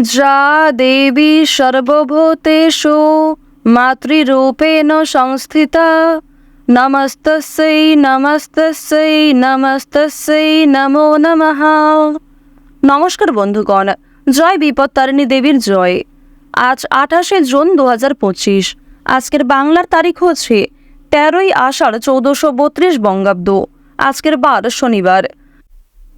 যা দেবী সর্বভূতেষু, মাতৃরূপেণ সংস্থিতা। নমস্তস্যৈ নমস্তস্যৈ নমস্তস্যৈ, নমো নমঃ। নমস্কার বন্ধুগণ, জয় বিপত্তারিণী দেবীর জয়। আজ আঠাশে জুন দু হাজার পঁচিশ, আজকের বাংলার তারিখ হচ্ছে তেরোই আষাঢ় চৌদ্দশো বত্রিশ বঙ্গাব্দ। আজকের বার শনিবার।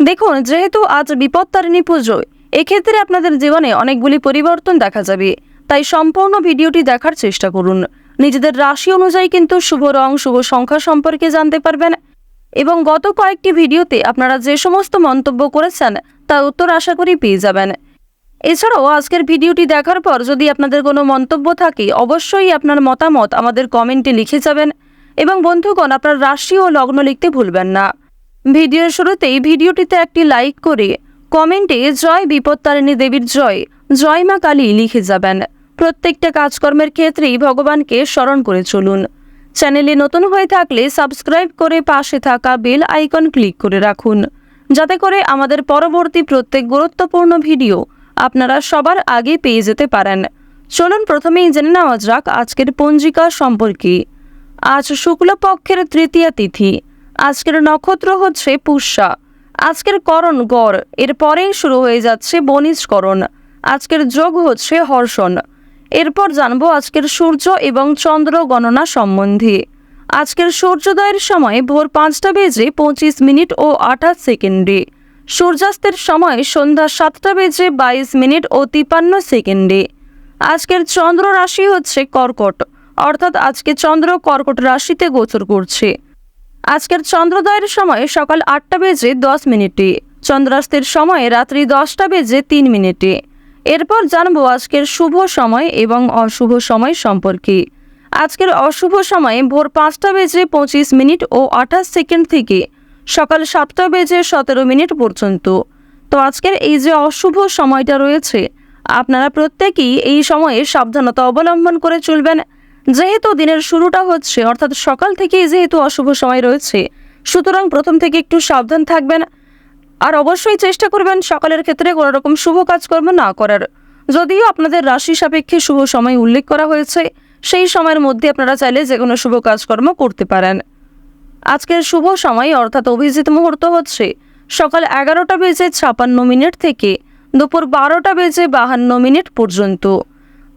দেখুন, যেহেতু আজ বিপদ বিপত্তারিণী পুজো, এক্ষেত্রে আপনাদের জীবনে অনেকগুলি পরিবর্তন দেখা যাবে। তাই সম্পূর্ণ ভিডিওটি দেখার চেষ্টা করুন। নিজেদের রাশি অনুযায়ী কিন্তু শুভ রং, শুভ সংখ্যা সম্পর্কে জানতে পারবেন এবং গত কয়েকটি ভিডিওতে আপনারা যে সমস্ত মন্তব্য করেছেন, তার উত্তর আশা করি পেয়ে যাবেন। এছাড়াও আজকের ভিডিওটি দেখার পর যদি আপনাদের কোনো মন্তব্য থাকে, অবশ্যই আপনার মতামত আমাদের কমেন্টে লিখে যাবেন। এবং বন্ধুগণ, আপনার রাশি ও লগ্ন লিখতে ভুলবেন না। ভিডিওর শুরুতেই ভিডিওটিতে একটি লাইক করে কমেন্টে জয় বিপত্তারিণী দেবীর জয় জয় মা কালী লিখে যাবেন। প্রত্যেকটা কাজকর্মের ক্ষেত্রেই ভগবানকে স্মরণ করে চলুন। চ্যানেলে নতুন হয়ে থাকলে সাবস্ক্রাইব করে পাশে থাকা বেল আইকন ক্লিক করে রাখুন, যাতে করে আমাদের পরবর্তী প্রত্যেক গুরুত্বপূর্ণ ভিডিও আপনারা সবার আগে পেয়ে যেতে পারেন। চলুন প্রথমেই জেনে নেওয়া যাক আজকের পঞ্জিকা সম্পর্কে। আজ শুক্লপক্ষের তৃতীয়া তিথি। আজকের নক্ষত্র হচ্ছে পুষ্যা। আজকের করণ গড়, এরপরেই শুরু হয়ে যাচ্ছে বনিজকরণ আজকের যোগ হচ্ছে হর্ষণ। এরপর জানব আজকের সূর্য এবং চন্দ্র গণনা সম্বন্ধে। আজকের সূর্যোদয়ের সময় ভোর পাঁচটা বেজে পঁচিশ মিনিট ও আঠাশ সেকেন্ডে। সূর্যাস্তের সময় সন্ধ্যা সাতটা বেজে বাইশ মিনিট ও তিপান্ন সেকেন্ডে। আজকের চন্দ্র রাশি হচ্ছে কর্কট, অর্থাৎ আজকে চন্দ্র কর্কট রাশিতে গোচর করছে। আজকের চন্দ্রোদয়ের সময় সকাল আটটা বেজে দশ মিনিটে চন্দ্রাস্তের সময় রাত্রি দশটা বেজে তিন মিনিটে এরপর জানব আজকের শুভ সময় এবং অশুভ সময় সম্পর্কে। আজকের অশুভ সময়ে ভোর পাঁচটা বেজে পঁচিশ মিনিট ও আঠাশ সেকেন্ড থেকে সকাল সাতটা বেজে সতেরো মিনিট পর্যন্ত। তো আজকের এই যে অশুভ সময়টা রয়েছে, আপনারা প্রত্যেকেই এই সময়ে সাবধানতা অবলম্বন করে চলবেন। যেহেতু দিনের শুরুটা হচ্ছে, অর্থাৎ সকাল থেকেই যেহেতু অশুভ সময় রয়েছে, সুতরাং প্রথম থেকে একটু সাবধান থাকবেন আর অবশ্যই চেষ্টা করবেন সকালের ক্ষেত্রে কোনো রকম শুভ কাজকর্ম না করার। যদিও আপনাদের রাশি সাপেক্ষে শুভ সময় উল্লেখ করা হয়েছে, সেই সময়ের মধ্যে আপনারা চাইলে যে কোনো শুভ কাজকর্ম করতে পারেন। আজকের শুভ সময়, অর্থাৎ অভিজিৎ মুহূর্ত হচ্ছে, সকাল এগারোটা বেজে ছাপান্ন মিনিট থেকে দুপুর বারোটা বেজে বাহান্ন মিনিট পর্যন্ত।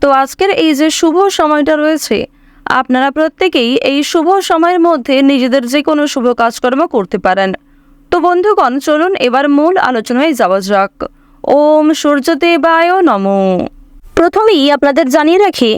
তো আজকের এই যে শুভ সময়টা রয়েছে, আপনারা প্রত্যেকেই এই শুভ সময়ের মধ্যে নিজেদের যে কোনো শুভ কাজকর্ম করতে পারেন। তো বন্ধুগণ, চলুন এবার মূল আলোচনায় যাওয়া যাক। ওম সূর্যদেবায় নম। প্রথমেই আপনাদের জানিয়ে রাখি,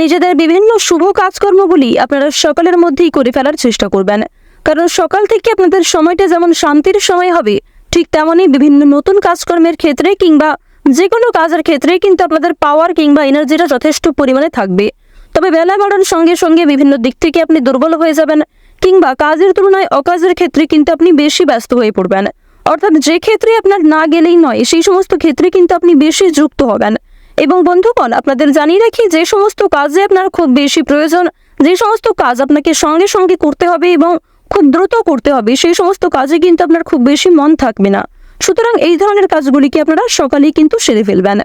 নিজেদের বিভিন্ন শুভ কাজকর্মগুলি আপনারা সকালের মধ্যেই করে ফেলার চেষ্টা করবেন। কারণ সকাল থেকে আপনাদের সময়টা যেমন শান্তির সময় হবে, ঠিক তেমনই বিভিন্ন নতুন কাজকর্মের ক্ষেত্রে কিংবা যে কোনো কাজের ক্ষেত্রে কিন্তু আপনাদের পাওয়ার কিংবা এনার্জিটা যথেষ্ট পরিমাণে থাকবে। তবে বেলা বাড়ার সঙ্গে সঙ্গে বিভিন্ন দিক থেকে আপনি দুর্বল হয়ে যাবেন কিংবা কাজের তুলনায় অকাজের ক্ষেত্রে কিন্তু আপনি বেশি ব্যস্ত হয়ে পড়বেন। অর্থাৎ যে ক্ষেত্রে আপনার না গেলেই নয়, সেই সমস্ত ক্ষেত্রে কিন্তু আপনি বেশি যুক্ত হবেন। এবং বন্ধুগণ, আপনাদের জানিয়ে রাখি যে সমস্ত কাজে আপনার খুব বেশি প্রয়োজন, যে সমস্ত কাজ আপনাকে সঙ্গে সঙ্গে করতে হবে এবং খুব দ্রুত করতে হবে, সেই সমস্ত কাজে কিন্তু আপনার খুব বেশি মন থাকবে না। সুতরাং এই ধরনের কাজগুলিকে আপনারা সকালেই কিন্তু সেরে ফেলবেন?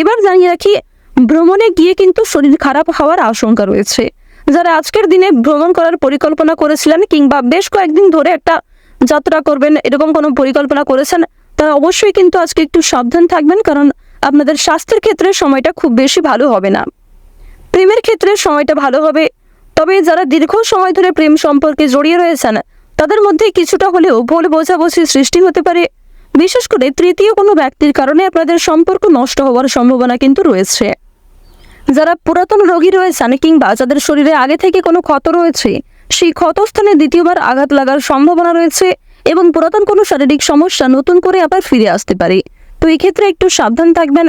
এবার জানিয়ে রাখি, ভ্রমণে গিয়ে কিন্তু শরীর খারাপ হওয়ার আশঙ্কা রয়েছে। যারা আজকের দিনে ভ্রমণ করার পরিকল্পনা করেছিলেন কিংবা বেশ কয়েকদিন ধরে একটা যাত্রা করবেন, এরকম কোনো পরিকল্পনা করেছেন, তারা অবশ্যই কিন্তু আজকে একটু সাবধান থাকবেন, কারণ আপনাদের স্বাস্থ্যের ক্ষেত্রে সময়টা খুব বেশি ভালো হবে না। প্রেমের ক্ষেত্রে সময়টা ভালো হবে, তবে যারা দীর্ঘ সময় ধরে প্রেম সম্পর্কে জড়িয়ে রয়েছেন, তাদের মধ্যে কিছুটা হলেও ভুল বোঝাবুঝির সৃষ্টি হতে পারে। বিশেষ করে তৃতীয় কোনো ব্যক্তির কারণে আপনাদের সম্পর্ক নষ্ট হওয়ার সম্ভাবনা কিন্তু রয়েছে। যারা পুরাতন রোগী রয়েছেন কিংবা যাদের শরীরে আগে থেকে কোনো ক্ষত রয়েছে, সেই ক্ষতস্থানে দ্বিতীয়বার আঘাত লাগার সম্ভাবনা রয়েছে এবং পুরাতন কোনো শারীরিক সমস্যা নতুন করে আবার ফিরে আসতে পারে। তো এই ক্ষেত্রে একটু সাবধান থাকবেন।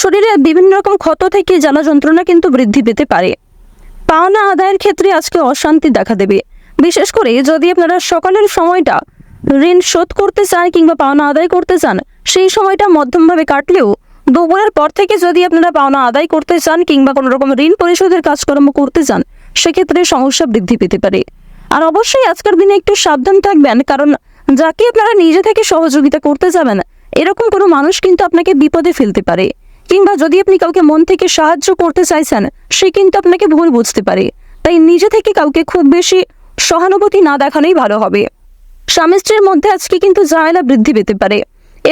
শরীরে বিভিন্ন রকম ক্ষত থেকে জ্বালা যন্ত্রণা কিন্তু বৃদ্ধি পেতে পারে। পাওনা আদায়ের ক্ষেত্রে আজকে অশান্তি দেখা দেবে। বিশেষ করে যদি আপনারা সকালের সময়টা ঋণ শোধ করতে চান কিংবা পাওনা আদায় করতে চান, সেই সময়টা মধ্যমভাবে কাটলেও দুপুরের পর থেকে যদি আপনারা পাওনা আদায় করতে চান কিংবা কোনো রকম ঋণ পরিশোধের কাজকর্ম করতে চান, সেক্ষেত্রে সমস্যা বৃদ্ধি পেতে পারে। আর অবশ্যই আজকের দিনে একটু সাবধান থাকবেন, কারণ যাকে আপনারা নিজে থেকে সহযোগিতা করতে যাবেন, এরকম কোনো মানুষ কিন্তু আপনাকে বিপদে ফেলতে পারে। কিংবা যদি আপনি কাউকে মন থেকে সাহায্য করতে চাইছেন, সে কিন্তু আপনাকে ভুল বুঝতে পারে। তাই নিজে থেকে কাউকে খুব বেশি সহানুভূতি না দেখানোই ভালো হবে। স্বামী স্ত্রীর মধ্যে আজকে কিন্তু ঝামেলা বৃদ্ধি পেতে পারে।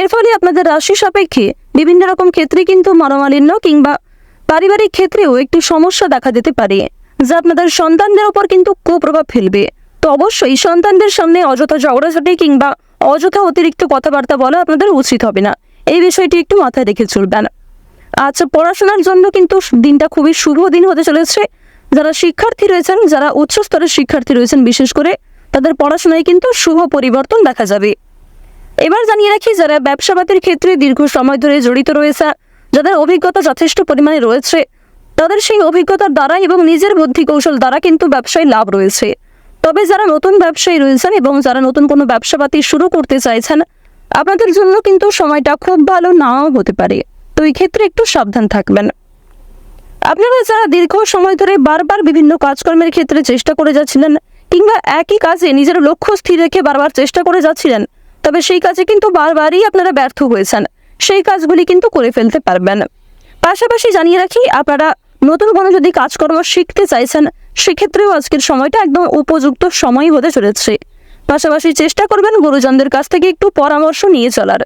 এর ফলে আপনাদের রাশি সাপেক্ষে বিভিন্ন রকম ক্ষেত্রে কিন্তু মনোমালিন্য কিংবা পারিবারিক ক্ষেত্রেও একটি সমস্যা দেখা দিতে পারে, যা আপনাদের সন্তানদের ওপর কিন্তু কুপ্রভাব ফেলবে। তো অবশ্যই সন্তানদের সামনে অযথা ঝগড়াঝাটি কিংবা অযথা অতিরিক্ত কথাবার্তা বলা আপনাদের উচিত হবে না। এই বিষয়টি একটু মাথায় রেখে চলবেন। আচ্ছা পড়াশোনার জন্য কিন্তু দিনটা খুবই শুভ দিন হতে চলেছে। যারা শিক্ষার্থী রয়েছেন, যারা উচ্চ স্তরের শিক্ষার্থী রয়েছেন, বিশেষ করে তাদের পড়াশোনায় কিন্তু শুভ পরিবর্তন দেখা যাবে। এবার জানিয়ে রাখি যারা ব্যবসাপাতির ক্ষেত্রে দীর্ঘ সময় ধরে জড়িত রয়েছে, যাদের অভিজ্ঞতা যথেষ্ট পরিমাণে রয়েছে, তাদের সেই অভিজ্ঞতার দ্বারা এবং নিজের বুদ্ধি কৌশল দ্বারা কিন্তু ব্যবসায় লাভ রয়েছে। তবে যারা নতুন ব্যবসায়ী রয়েছেন এবং যারা নতুন কোনো ব্যবসাপাতি শুরু করতে চাইছেন, আপনাদের জন্য কিন্তু সময়টা খুব ভালো নাও হতে পারে। তো এই ক্ষেত্রে একটু সাবধান থাকবেন। আপনারা যারা দীর্ঘ সময় ধরে বারবার বিভিন্ন কাজকর্মের ক্ষেত্রে চেষ্টা করে যাচ্ছিলেন কিংবা একই কাজে নিজের লক্ষ্য স্থির রেখে বারবার চেষ্টা করে যাচ্ছিলেন, তবে সেই কাজে কিন্তু বারবারই আপনারা ব্যর্থ হয়েছেন। সেই কাজগুলি কিন্তু করে ফেলতে পারবেন। পাশাপাশি জানিয়ে রাখি, আপনারা নতুন কোনো যদি কাজকর্ম শিখতে চাইছেন, সেক্ষেত্রেও আজকের সময়টা একদম উপযুক্ত সময় হতে চলেছে। পাশাপাশি চেষ্টা করবেন গুরুজনদের কাছ থেকে একটু পরামর্শ নিয়ে চলার।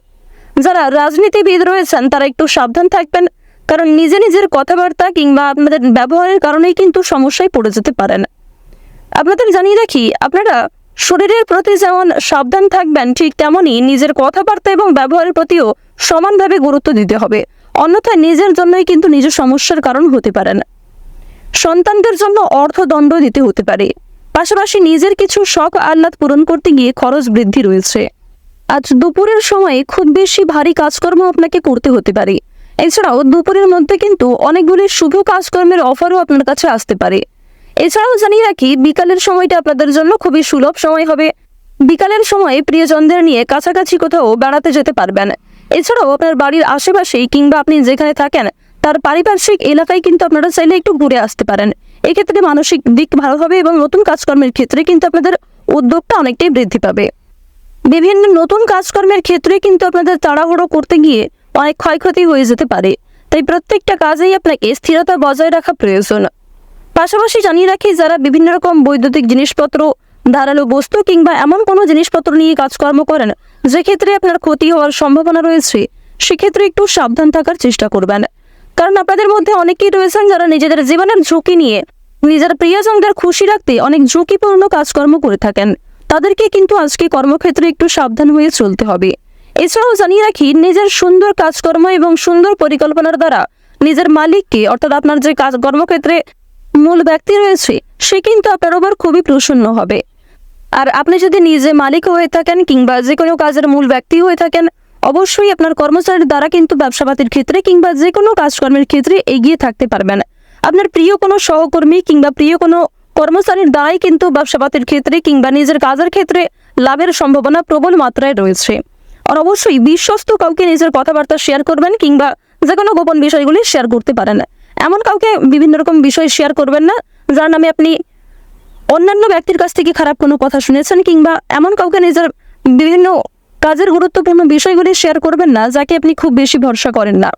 যারা রাজনীতিবিদ রয়েছেন, তারা একটু সাবধান থাকবেন, কারণ নিজে নিজের কথাবার্তা কিংবা আপনাদের ব্যবহারের কারণেই কিন্তু সমস্যায় পড়ে যেতে পারেন। আপনাদের জানিয়ে রাখি, আপনারা শরীরের প্রতি যেমন সাবধান থাকবেন, ঠিক তেমনই নিজের কথাবার্তা এবং ব্যবহারের প্রতিও সমানভাবে গুরুত্ব দিতে হবে। অন্যথায় নিজের জন্যই কিন্তু নিজের সমস্যার কারণ হতে পারেন সন্তানদের জন্য অর্থদণ্ড দিতে হতে পারে। পাশাপাশি নিজের কিছু শখ আহ্লাদ পূরণ করতে গিয়ে খরচ বৃদ্ধি রয়েছে। আজ দুপুরের সময়ে খুব বেশি ভারী কাজকর্ম আপনাকে করতে হতে পারে। এছাড়াও দুপুরের মধ্যে কিন্তু অনেকগুলি শুভ কাজকর্মের অফারও আপনার কাছে আসতে পারে। এছাড়াও জানিয়ে রাখি, বিকালের সময়টা আপনাদের জন্য খুবই সুলভ। সময় হবে বিকালের সময় প্রিয়জনদের নিয়ে কাছাকাছি কোথাও বেড়াতে যেতে পারবেন। এছাড়াও আপনার বাড়ির আশেপাশেই কিংবা আপনি যেখানে থাকেন, তার পারিপার্শ্বিক এলাকায় কিন্তু আপনারা চাইলে একটু ঘুরে আসতে পারেন। এক্ষেত্রে মানসিক দিক ভালো হবে এবং নতুন কাজকর্মের ক্ষেত্রে কিন্তু আপনাদের উদ্যোগটা অনেকটাই বৃদ্ধি পাবে। বিভিন্ন নতুন কাজকর্মের ক্ষেত্রে কিন্তু আপনাদের তাড়াহুড়ো করতে গিয়ে অনেক ক্ষয়ক্ষতি হয়ে যেতে পারে। তাই প্রত্যেকটা কাজেই আপনাকে স্থিরতা বজায় রাখা প্রয়োজন। পাশাপাশি জানিয়ে রাখি, যারা বিভিন্ন রকম বৈদ্যুতিক জিনিসপত্র, ধারালো বস্তু কিংবা এমন কোনো জিনিসপত্র নিয়ে কাজকর্ম করেন, যে ক্ষেত্রে আপনার ক্ষতি হওয়ার সম্ভাবনা রয়েছে, সেক্ষেত্রে একটু সাবধান থাকার চেষ্টা করবেন। কারণ আপনাদের মধ্যে অনেকেই রয়েছেন যারা নিজেদের জীবনের ঝুঁকি নিয়ে, নিজের প্রিয়জনদের খুশি রাখতে অনেক ঝুঁকিপূর্ণ কাজকর্ম করে থাকেন। তাদেরকে কিন্তু আজকে কর্মক্ষেত্রে একটু সাবধান হয়ে চলতে হবে। এছাড়াও জানিয়ে রাখি, নিজের সুন্দর কাজকর্ম এবং সুন্দর পরিকল্পনার দ্বারা নিজের মালিককে, অর্থাৎ আপনার যে কাজ কর্মক্ষেত্রে মূল ব্যক্তি রয়েছে, সে কিন্তু আপনার ওপর খুবই প্রসন্ন হবে। আর আপনি যদি নিজে মালিক হয়ে থাকেন কিংবা যে কোনো কাজের মূল ব্যক্তি হয়ে থাকেন, অবশ্যই আপনার কর্মচারীর দ্বারা কিন্তু ব্যবসাপাতির ক্ষেত্রে কিংবা যে কোনো কাজকর্মের ক্ষেত্রে এগিয়ে থাকতে পারবেন। আপনার প্রিয় কোনো সহকর্মী কিংবা প্রিয় কোনো কর্মচারীর দ্বারাই কিন্তু ব্যবসাপাতির ক্ষেত্রে কিংবা নিজের কাজের ক্ষেত্রে লাভের সম্ভাবনা প্রবল মাত্রায় রয়েছে। আর অবশ্যই বিশ্বস্ত কাউকে নিজের কথাবার্তা শেয়ার করবেন কিংবা যে কোনো গোপন বিষয়গুলি শেয়ার করতে পারেন। এমন কাউকে বিভিন্ন রকম বিষয় শেয়ার করবেন না, যার নামে আপনি অন্যান্য ব্যক্তির কাছ থেকে খারাপ কোনো কথা শুনেছেন কিংবা এমন কাউকে নিজের বিভিন্ন কাজের গুরুত্বপূর্ণ বিষয়গুলি শেয়ার করবেন না, যাকে আপনি খুব বেশি ভরসা করেন না।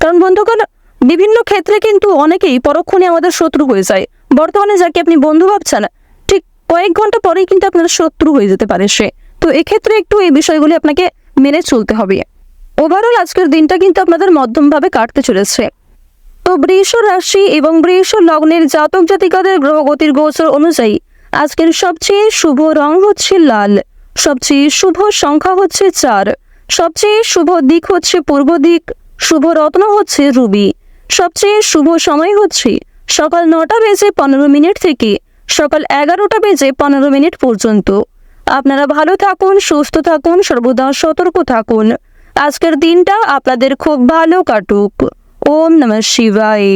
কারণ বন্ধুগণ, বিভিন্ন ক্ষেত্রে কিন্তু অনেকেই পরক্ষণে আমাদের শত্রু হয়ে যায়। বর্তমানে যাকে আপনি বন্ধু ভাবছেন, ঠিক কয়েক ঘণ্টা পরেই কিন্তু আপনার শত্রু হয়ে যেতে পারে সে। তো এক্ষেত্রে একটু এই বিষয়গুলি আপনাকে মেনে চলতে হবে। ওভারঅল আজকের দিনটা কিন্তু আপনাদের মধ্যমভাবে কাটতে চলেছে। তো বৃষ রাশি এবং বৃষ লগ্নের জাতক জাতিকাদের গ্রহগতির গোচর অনুযায়ী আজকের সবচেয়ে শুভ রং হচ্ছে লাল, সবচেয়ে শুভ সংখ্যা হচ্ছে চার, সবচেয়ে শুভ দিক হচ্ছে পূর্ব দিক, শুভ রত্ন হচ্ছে রুবি, সবচেয়ে শুভ সময় হচ্ছে সকাল নটা বেজে পনেরো মিনিট থেকে সকাল এগারোটা বেজে পনেরো মিনিট পর্যন্ত। আপনারা ভালো থাকুন, সুস্থ থাকুন, সর্বদা সতর্ক থাকুন। আজকের দিনটা আপনাদের খুব ভালো কাটুক। ওম নমঃ শিবায়